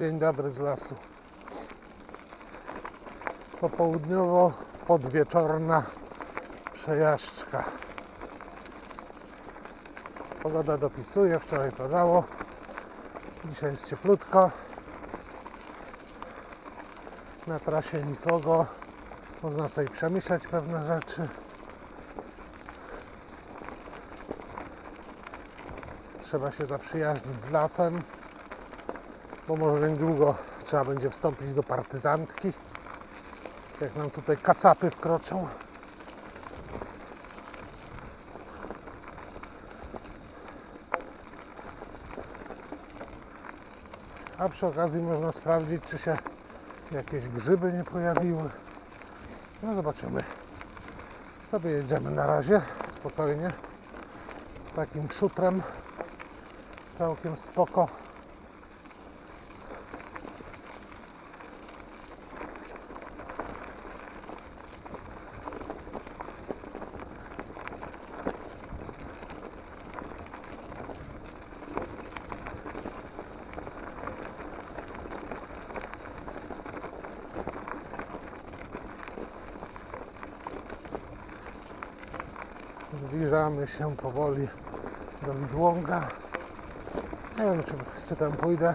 Dzień dobry z lasu. Popołudniowo podwieczorna przejażdżka. Pogoda dopisuje, wczoraj padało. Dzisiaj jest cieplutko. Na trasie nikogo. Można sobie przemyśleć pewne rzeczy. Trzeba się zaprzyjaźnić z lasem, bo może niedługo trzeba będzie wstąpić do partyzantki. Jak nam tutaj kacapy wkroczą. A przy okazji można sprawdzić, czy się jakieś grzyby nie pojawiły. No zobaczymy. Sobie jedziemy na razie, spokojnie. Takim szutrem. Całkiem spoko. Zbliżamy się powoli do Widłąga. Nie wiem, czy, czy tam pójdę.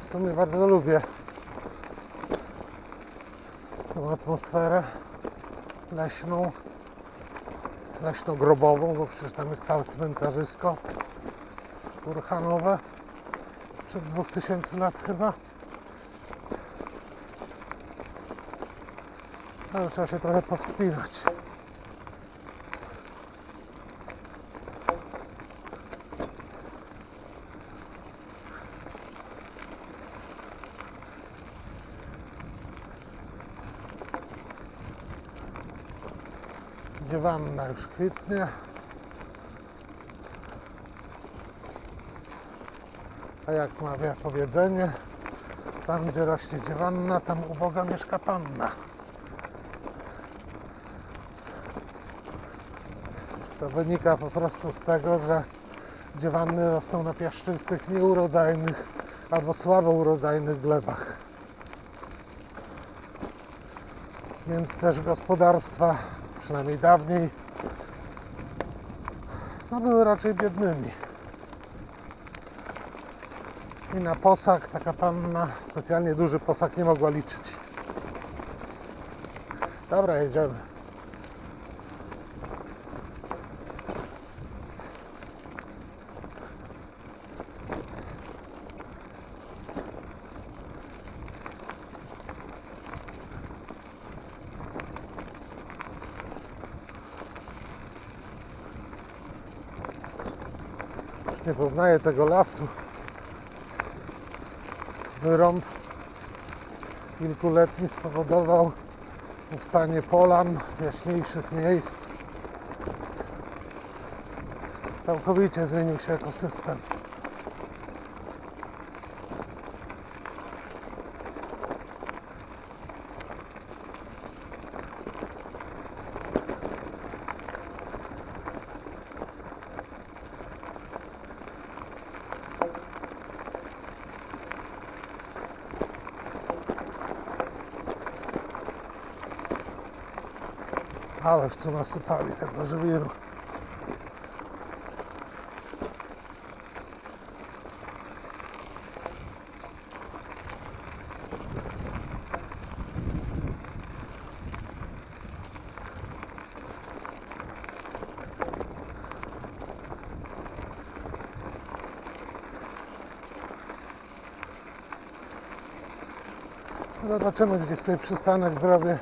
W sumie bardzo lubię tą atmosferę leśną, leśno-grobową, bo przecież tam jest całe cmentarzysko kurhanowe sprzed 2000 lat chyba. Ale trzeba się trochę powspinać. Dziewanna już kwitnie. A jak mawia powiedzenie, tam gdzie rośnie dziewanna, tam uboga mieszka panna. To wynika po prostu z tego, że dziewanny rosną na piaszczystych, nieurodzajnych albo słabo urodzajnych glebach. Więc też gospodarstwa, przynajmniej dawniej, no były raczej biednymi. I na posag taka panna, specjalnie duży posag nie mogła liczyć. Dobra, jedziemy. Nie poznaję tego lasu. Wyrąb kilkuletni spowodował powstanie polan, jaśniejszych miejsc. Całkowicie zmienił się ekosystem. Ależ tu nasypali tego żwiru. Zobaczymy, gdzie sobie przystanek zrobię.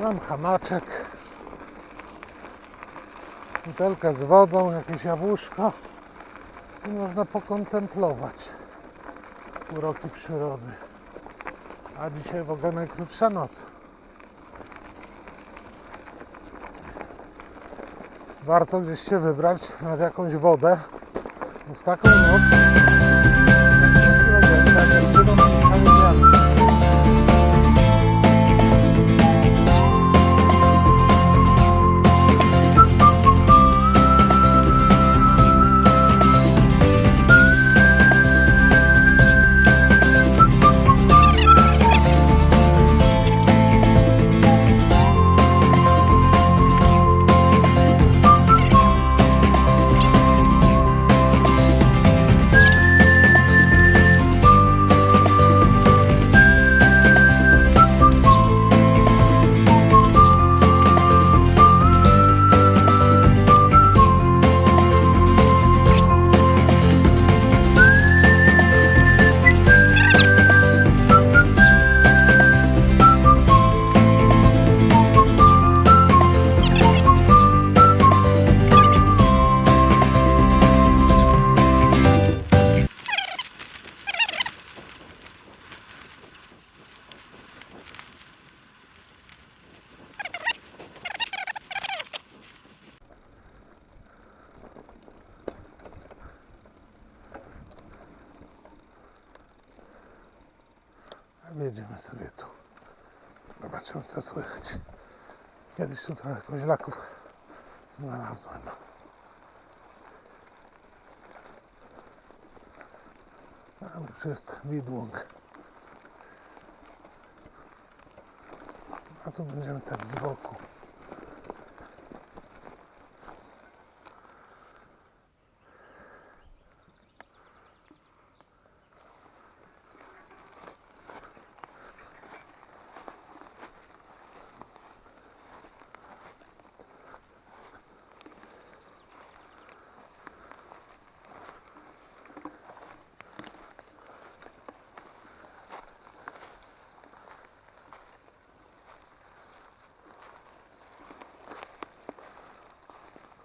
Mam hamaczek. Butelkę z wodą, jakieś jabłuszko i można pokontemplować uroki przyrody. A dzisiaj w ogóle najkrótsza noc. Warto gdzieś się wybrać nad jakąś wodę, w taką noc A Wjedziemy sobie tu. Zobaczymy co słychać. Kiedyś tu trochę koźlaków znalazłem. Tam już jest widłąg. A tu będziemy tak z boku.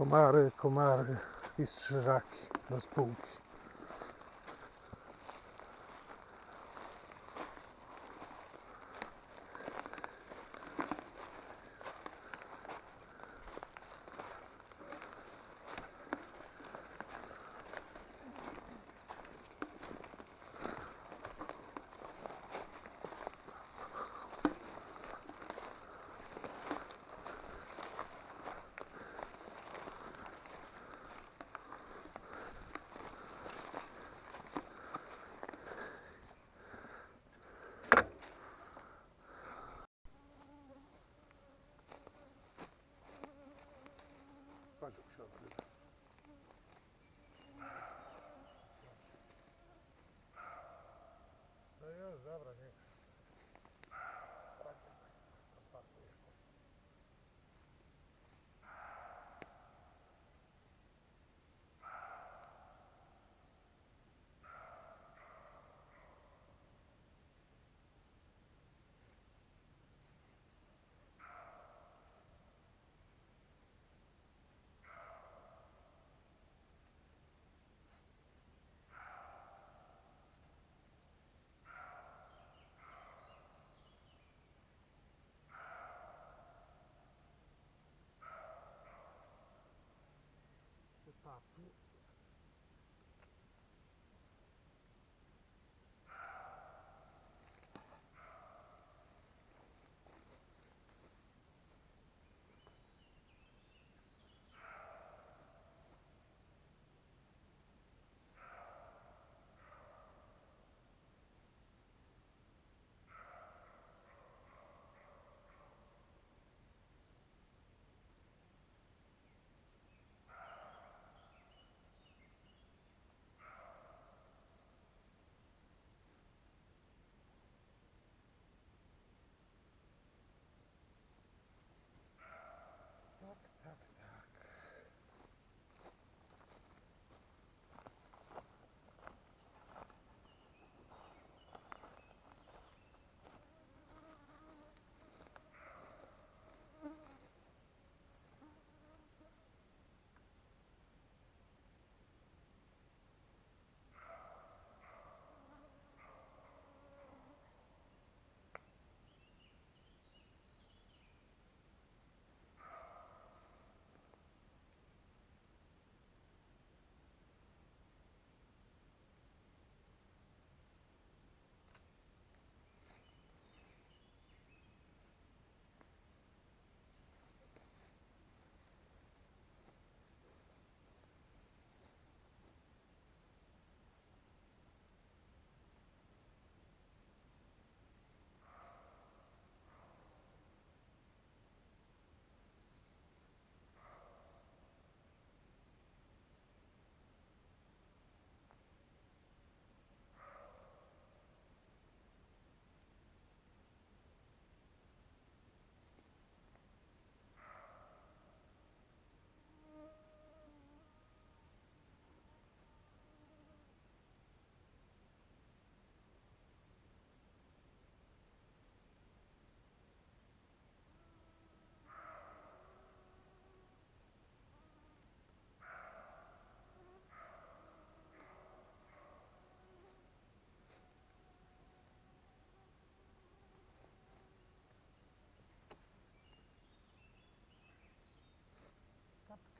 Komary, komary i strzyżaki do spółki.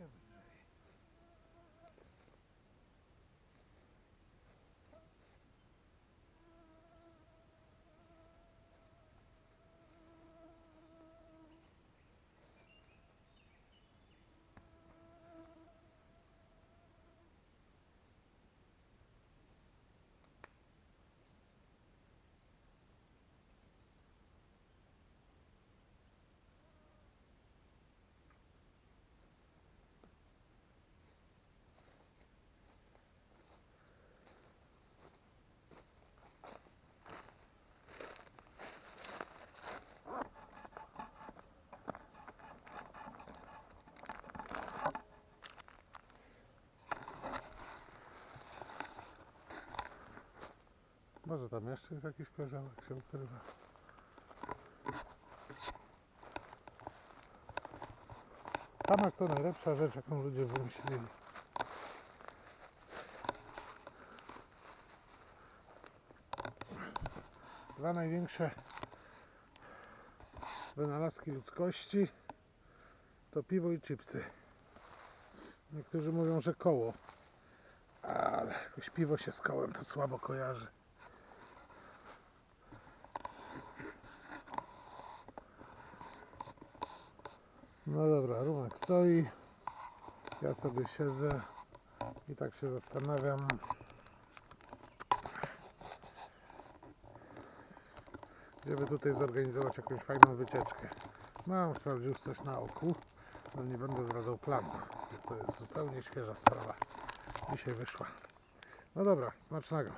with it. Może tam jeszcze jest jakiś koziołek się ukrywa. Tamak to najlepsza rzecz, jaką ludzie wymyślili. Dwa największe wynalazki ludzkości to piwo i chipsy. Niektórzy mówią, że koło, ale jakoś piwo się z kołem to słabo kojarzy. No dobra, Rumek stoi, ja sobie siedzę i tak się zastanawiam, żeby tutaj zorganizować jakąś fajną wycieczkę. Mam wprawdzie już coś na oku, ale nie będę zdradzał planów. To jest zupełnie świeża sprawa. Dzisiaj wyszła. No dobra, smacznego.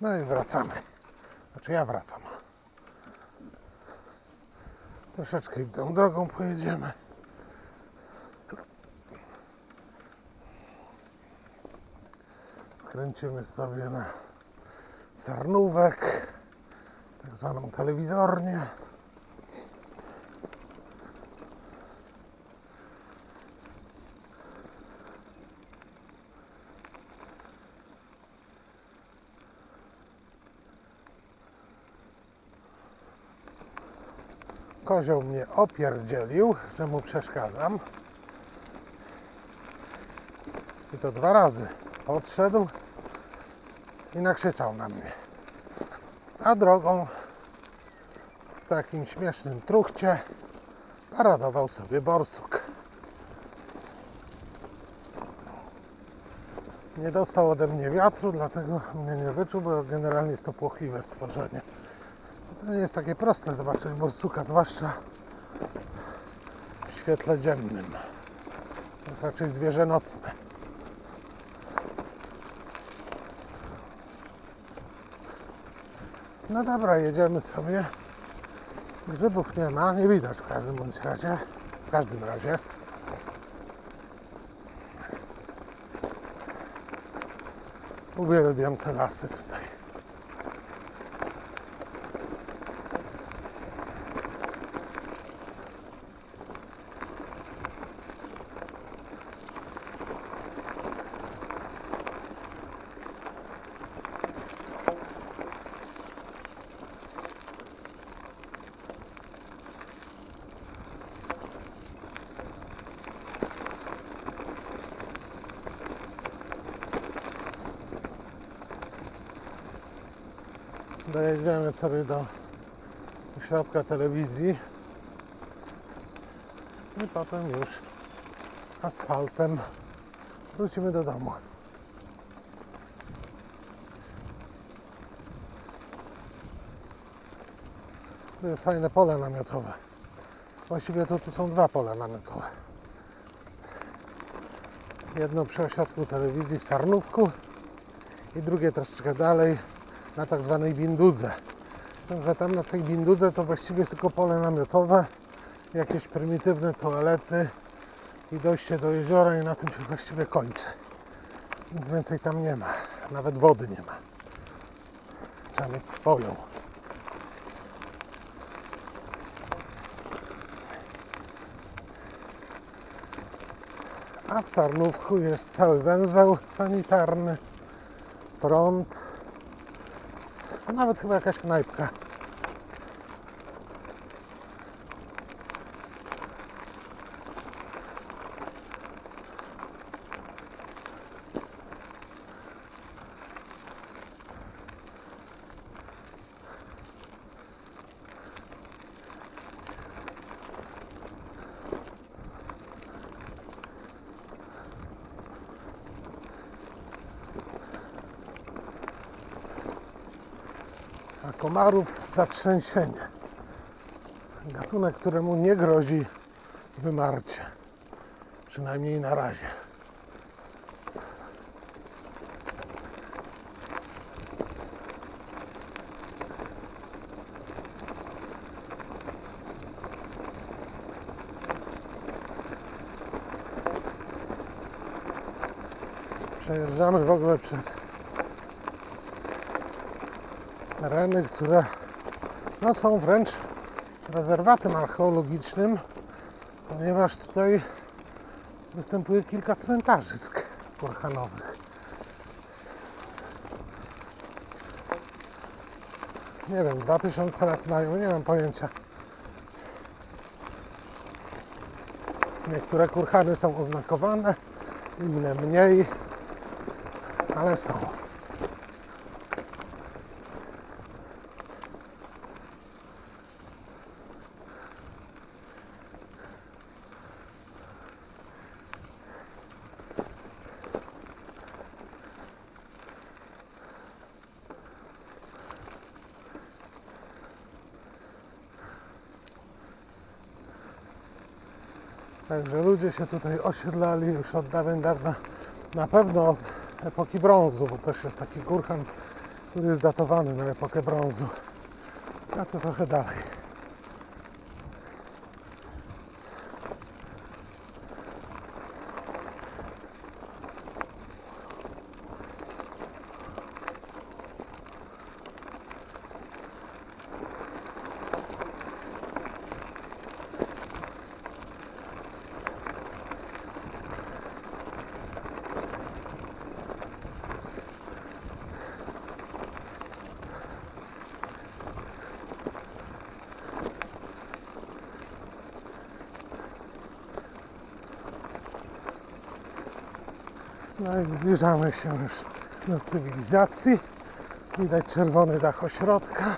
No i wracamy. Znaczy ja wracam. Troszeczkę tą drogą pojedziemy. Kręcimy sobie na Sarnówek, tak zwaną telewizornię. Kozioł mnie opierdzielił, że mu przeszkadzam. I to dwa razy. Podszedł i nakrzyczał na mnie. A drogą w takim śmiesznym truchcie paradował sobie borsuk. Nie dostał ode mnie wiatru, dlatego mnie nie wyczuł, bo generalnie jest to płochliwe stworzenie. To nie jest takie proste zobaczyć borsuka, zwłaszcza w świetle dziennym. To jest raczej zwierzę nocne. No dobra, jedziemy sobie. Grzybów nie ma, nie widać w każdym bądź razie. W każdym razie. Uwielbiam te lasy tutaj. Dojedziemy sobie do środka telewizji i potem już asfaltem wrócimy do domu. Tu jest fajne pole namiotowe. Właściwie to tu są dwa pola namiotowe. Jedno przy ośrodku telewizji w Sarnówku i drugie troszeczkę dalej na tak zwanej Bindudze. Tam na tej Bindudze to właściwie jest tylko pole namiotowe, jakieś prymitywne toalety i dojście do jeziora i na tym się właściwie kończy. Nic więcej tam nie ma. Nawet wody nie ma. Trzeba mieć swoją. A w Sarnówku jest cały węzeł sanitarny, prąd, nawet chyba jakaś knajpka. komarów zatrzęsienie. Gatunek, któremu nie grozi wymarcie. Przynajmniej na razie. Przejeżdżamy w ogóle przez tereny, które no, są wręcz rezerwatem archeologicznym, ponieważ tutaj występuje kilka cmentarzysk kurhanowych. Nie wiem, 2000 lat mają, nie mam pojęcia. Niektóre kurhany są oznakowane, inne mniej, ale są. Także ludzie się tutaj osiedlali już od dawien dawna. Na pewno od epoki brązu, bo też jest taki kurhan, który jest datowany na epokę brązu. A to trochę dalej. No i zbliżamy się już do cywilizacji. Widać czerwony dach ośrodka.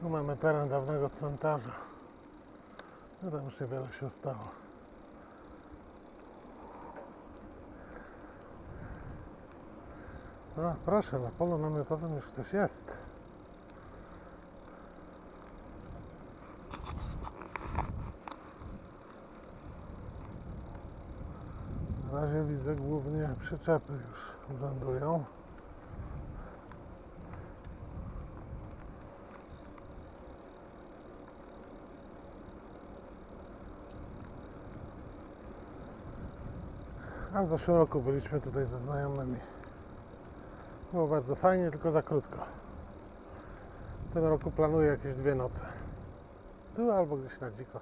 Tu mamy teren dawnego cmentarza. No tam już niewiele się stało. No proszę, na polu namiotowym już ktoś jest. Na razie widzę głównie przyczepy już urzędują. A w zeszłym roku byliśmy tutaj ze znajomymi. Było bardzo fajnie, tylko za krótko. W tym roku planuję jakieś dwie noce. Tu albo gdzieś na dziko.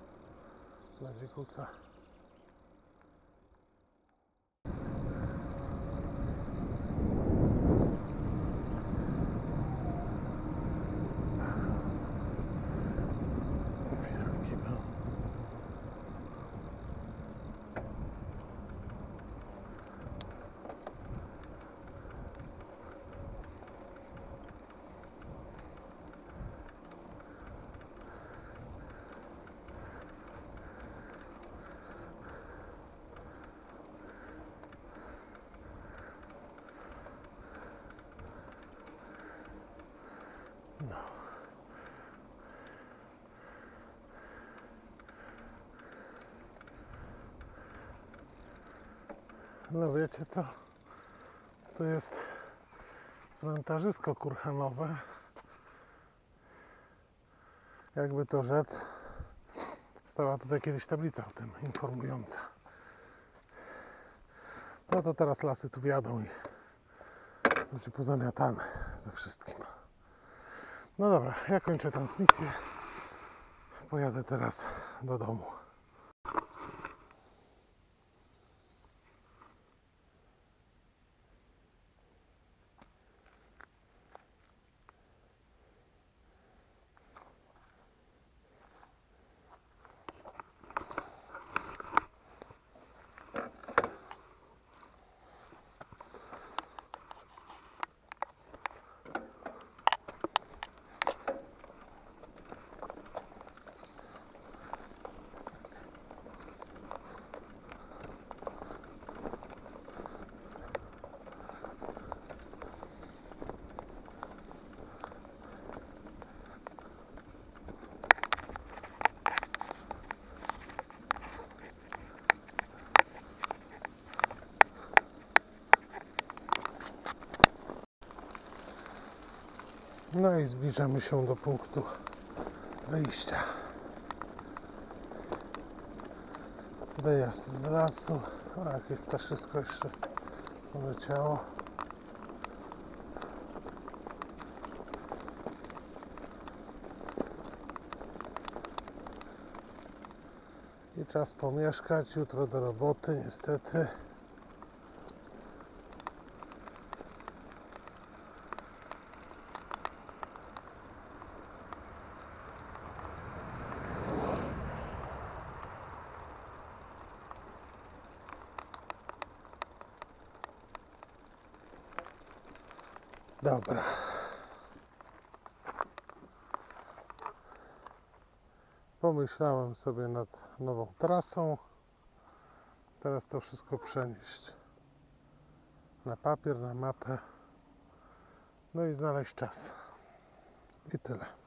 Na dzikusa. No wiecie co? To jest cmentarzysko kurhanowe. Jakby to rzec, stała tutaj kiedyś tablica o tym informująca. No to teraz lasy tu wiadą i będzie pozamiatane ze wszystkim. No dobra, ja kończę transmisję. Pojadę teraz do domu. No i zbliżamy się do punktu wyjścia. Wyjazd z lasu. O, jakieś ptaszysko jeszcze poleciało. I czas pomieszkać. Jutro do roboty, niestety. Dobra. Pomyślałem sobie nad nową trasą. Teraz to wszystko przenieść na papier, na mapę. No i znaleźć czas. I tyle.